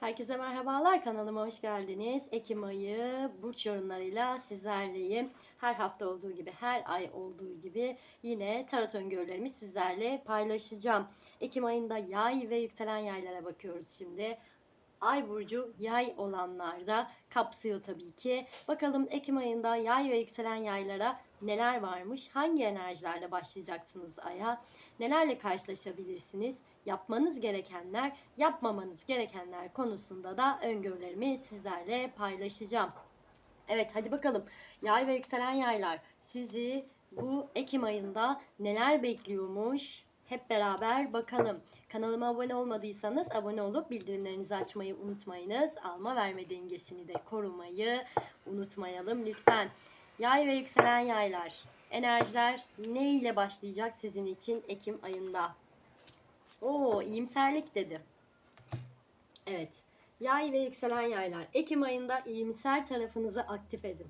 Herkese merhabalar kanalıma hoş geldiniz. Ekim ayı burç yorumlarıyla sizlerleyim. Her hafta olduğu gibi, her ay olduğu gibi yine tarot öngörülerimi sizlerle paylaşacağım. Ekim ayında yay ve yükselen yaylara bakıyoruz şimdi. Ay burcu yay olanlarda kapsıyor tabii ki. Bakalım Ekim ayında yay ve yükselen yaylara neler varmış? Hangi enerjilerle başlayacaksınız aya? Nelerle karşılaşabilirsiniz? Yapmanız gerekenler, yapmamanız gerekenler konusunda da öngörülerimi sizlerle paylaşacağım. Evet hadi bakalım. Yay ve yükselen yaylar sizi bu Ekim ayında neler bekliyormuş? Hep beraber bakalım. Kanalıma abone olmadıysanız abone olup bildirimlerinizi açmayı unutmayınız. Alma verme dengesini de korumayı unutmayalım lütfen. Yay ve yükselen yaylar. Enerjiler ne ile başlayacak sizin için Ekim ayında? Oo, iyimserlik dedi. Evet. Yay ve yükselen yaylar. Ekim ayında iyimser tarafınızı aktif edin.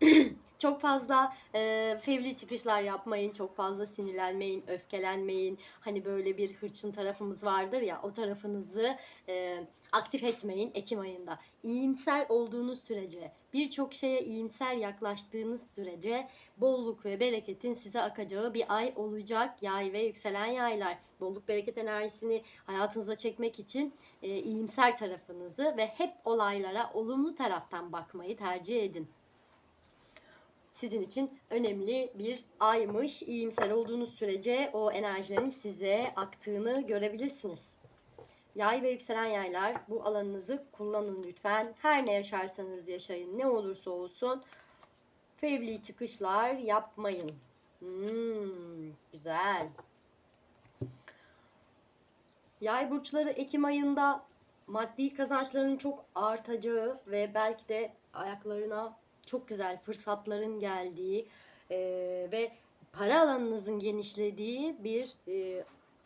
çok fazla e, fevri çıkışlar yapmayın, çok fazla sinirlenmeyin, öfkelenmeyin. Hani böyle bir hırçın tarafımız vardır ya, o tarafınızı e, aktif etmeyin Ekim ayında. İyimser olduğunuz sürece, birçok şeye iyimser yaklaştığınız sürece bolluk ve bereketin size akacağı bir ay olacak. Yay ve yükselen yaylar. Bolluk bereket enerjisini hayatınıza çekmek için e, iyimser tarafınızı ve hep olaylara olumlu taraftan bakmayı tercih edin sizin için önemli bir aymış. İyimser olduğunuz sürece o enerjilerin size aktığını görebilirsiniz. Yay ve yükselen yaylar bu alanınızı kullanın lütfen. Her ne yaşarsanız yaşayın ne olursa olsun fevri çıkışlar yapmayın. Hmm, güzel. Yay burçları Ekim ayında maddi kazançların çok artacağı ve belki de ayaklarına çok güzel fırsatların geldiği e, ve para alanınızın genişlediği bir e,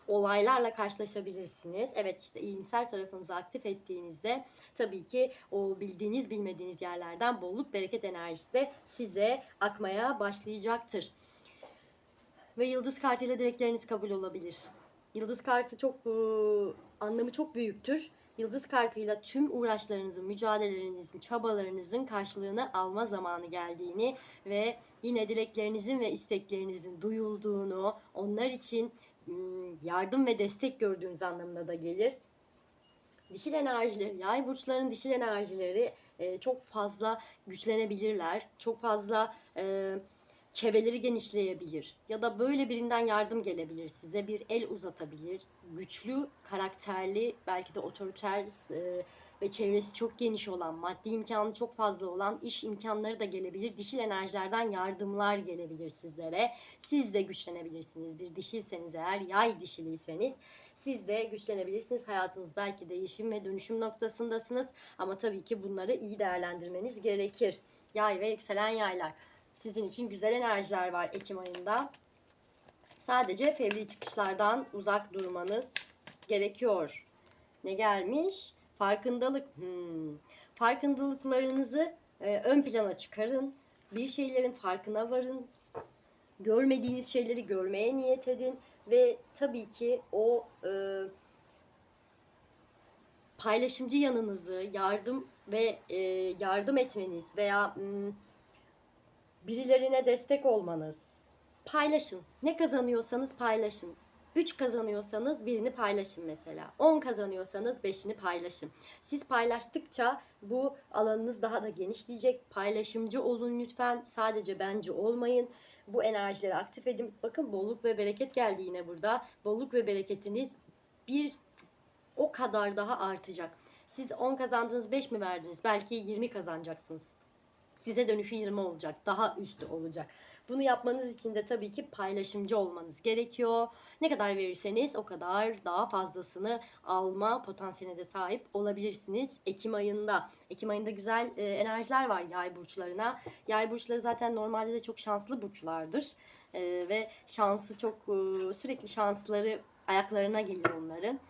olaylarla karşılaşabilirsiniz. Evet işte iyimser tarafınızı aktif ettiğinizde tabii ki o bildiğiniz bilmediğiniz yerlerden bolluk bereket enerjisi de size akmaya başlayacaktır. Ve yıldız kartıyla dilekleriniz kabul olabilir. Yıldız kartı çok e, anlamı çok büyüktür. Yıldız kartıyla tüm uğraşlarınızın, mücadelelerinizin, çabalarınızın karşılığını alma zamanı geldiğini ve yine dileklerinizin ve isteklerinizin duyulduğunu, onlar için yardım ve destek gördüğünüz anlamına da gelir. Dişil enerjileri, yay burçların dişil enerjileri çok fazla güçlenebilirler. Çok fazla e, çevreleri genişleyebilir ya da böyle birinden yardım gelebilir size bir el uzatabilir güçlü karakterli belki de otoriter e, ve çevresi çok geniş olan maddi imkanı çok fazla olan iş imkanları da gelebilir dişil enerjilerden yardımlar gelebilir sizlere siz de güçlenebilirsiniz bir dişilseniz eğer yay dişiliyseniz siz de güçlenebilirsiniz. Hayatınız belki değişim ve dönüşüm noktasındasınız. Ama tabii ki bunları iyi değerlendirmeniz gerekir. Yay ve yükselen yaylar. Sizin için güzel enerjiler var Ekim ayında. Sadece fevri çıkışlardan uzak durmanız gerekiyor. Ne gelmiş? Farkındalık. Hmm. Farkındalıklarınızı e, ön plana çıkarın. Bir şeylerin farkına varın. Görmediğiniz şeyleri görmeye niyet edin. Ve tabii ki o e, paylaşımcı yanınızı yardım ve e, yardım etmeniz veya... Hmm, birilerine destek olmanız. Paylaşın. Ne kazanıyorsanız paylaşın. 3 kazanıyorsanız birini paylaşın mesela. 10 kazanıyorsanız 5'ini paylaşın. Siz paylaştıkça bu alanınız daha da genişleyecek. Paylaşımcı olun lütfen. Sadece bence olmayın. Bu enerjileri aktif edin. Bakın bolluk ve bereket geldi yine burada. Bolluk ve bereketiniz bir o kadar daha artacak. Siz 10 kazandınız 5 mi verdiniz? Belki 20 kazanacaksınız size dönüşü 20 olacak. Daha üstü olacak. Bunu yapmanız için de tabii ki paylaşımcı olmanız gerekiyor. Ne kadar verirseniz o kadar daha fazlasını alma potansiyeline de sahip olabilirsiniz. Ekim ayında. Ekim ayında güzel e, enerjiler var yay burçlarına. Yay burçları zaten normalde de çok şanslı burçlardır. E, ve şansı çok e, sürekli şansları ayaklarına gelir onların.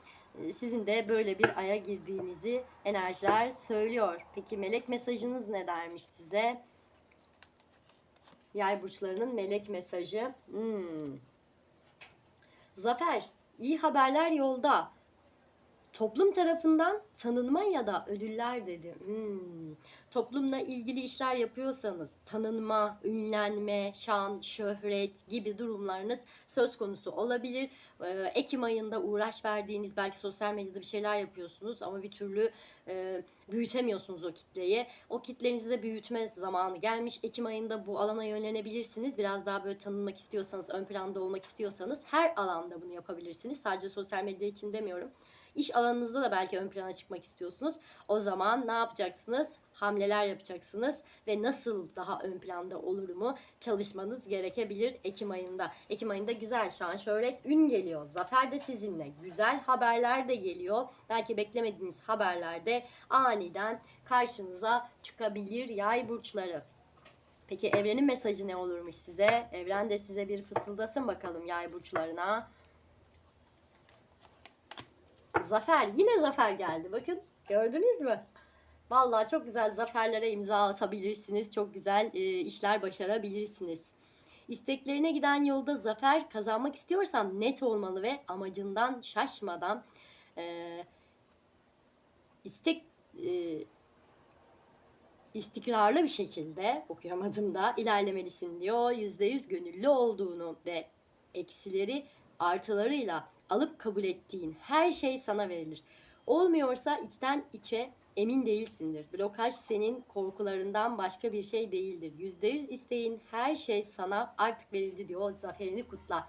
Sizin de böyle bir aya girdiğinizi enerjiler söylüyor. Peki melek mesajınız ne dermiş size? Yay burçlarının melek mesajı. Hmm. Zafer, iyi haberler yolda. Toplum tarafından tanınma ya da ödüller dedi. Hmm. Toplumla ilgili işler yapıyorsanız tanınma, ünlenme, şan, şöhret gibi durumlarınız söz konusu olabilir. Ee, Ekim ayında uğraş verdiğiniz belki sosyal medyada bir şeyler yapıyorsunuz ama bir türlü e, büyütemiyorsunuz o kitleyi. O kitlenizi de büyütme zamanı gelmiş. Ekim ayında bu alana yönlenebilirsiniz. Biraz daha böyle tanınmak istiyorsanız, ön planda olmak istiyorsanız her alanda bunu yapabilirsiniz. Sadece sosyal medya için demiyorum. İş alanınızda da belki ön plana çıkmak istiyorsunuz. O zaman ne yapacaksınız? Hamleler yapacaksınız ve nasıl daha ön planda olurumu çalışmanız gerekebilir Ekim ayında. Ekim ayında güzel şan, şöhret, ün geliyor. Zafer de sizinle. Güzel haberler de geliyor. Belki beklemediğiniz haberler de aniden karşınıza çıkabilir yay burçları. Peki evrenin mesajı ne olurmuş size? Evren de size bir fısıldasın bakalım yay burçlarına. Zafer. Yine zafer geldi. Bakın gördünüz mü? Vallahi çok güzel zaferlere imza atabilirsiniz. Çok güzel e, işler başarabilirsiniz. İsteklerine giden yolda zafer kazanmak istiyorsan net olmalı ve amacından şaşmadan e, istek e, istikrarlı bir şekilde okuyamadım da ilerlemelisin diyor. %100 gönüllü olduğunu ve eksileri artılarıyla alıp kabul ettiğin her şey sana verilir. Olmuyorsa içten içe emin değilsindir. Blokaj senin korkularından başka bir şey değildir. %100 isteğin her şey sana artık verildi diyor. Zaferini kutla.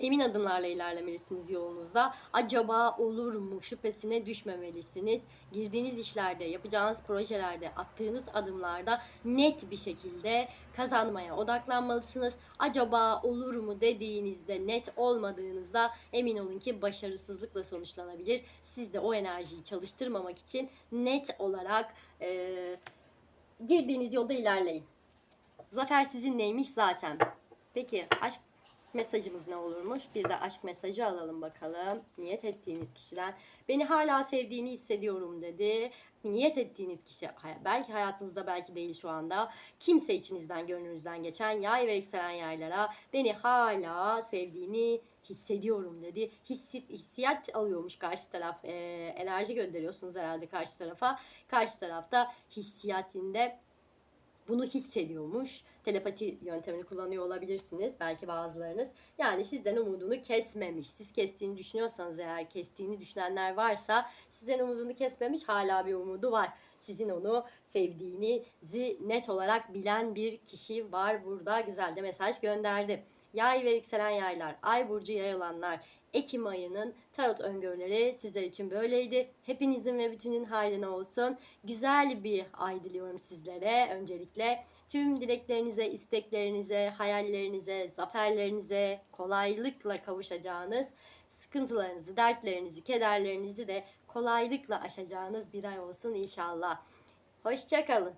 Emin adımlarla ilerlemelisiniz yolunuzda. Acaba olur mu şüphesine düşmemelisiniz. Girdiğiniz işlerde, yapacağınız projelerde, attığınız adımlarda net bir şekilde kazanmaya odaklanmalısınız. Acaba olur mu dediğinizde, net olmadığınızda emin olun ki başarısızlıkla sonuçlanabilir. Siz de o enerjiyi çalıştırmamak için net olarak eee, girdiğiniz yolda ilerleyin. Zafer sizin neymiş zaten. Peki aşk mesajımız ne olurmuş? Bir de aşk mesajı alalım bakalım. Niyet ettiğiniz kişiden beni hala sevdiğini hissediyorum dedi. Niyet ettiğiniz kişi belki hayatınızda belki değil şu anda. Kimse içinizden gönlünüzden geçen yay ve yükselen yaylara beni hala sevdiğini hissediyorum dedi. Hissi, hissiyat alıyormuş karşı taraf. Ee, enerji gönderiyorsunuz herhalde karşı tarafa. Karşı tarafta hissiyatinde bunu hissediyormuş. Telepati yöntemini kullanıyor olabilirsiniz. Belki bazılarınız. Yani sizden umudunu kesmemiş. Siz kestiğini düşünüyorsanız eğer kestiğini düşünenler varsa sizden umudunu kesmemiş. Hala bir umudu var. Sizin onu sevdiğinizi net olarak bilen bir kişi var burada. Güzel de mesaj gönderdi. Yay ve yükselen yaylar, ay burcu yay olanlar, Ekim ayının tarot öngörüleri sizler için böyleydi. Hepinizin ve bütünün hayrına olsun. Güzel bir ay diliyorum sizlere öncelikle. Tüm dileklerinize, isteklerinize, hayallerinize, zaferlerinize kolaylıkla kavuşacağınız, sıkıntılarınızı, dertlerinizi, kederlerinizi de kolaylıkla aşacağınız bir ay olsun inşallah. Hoşçakalın.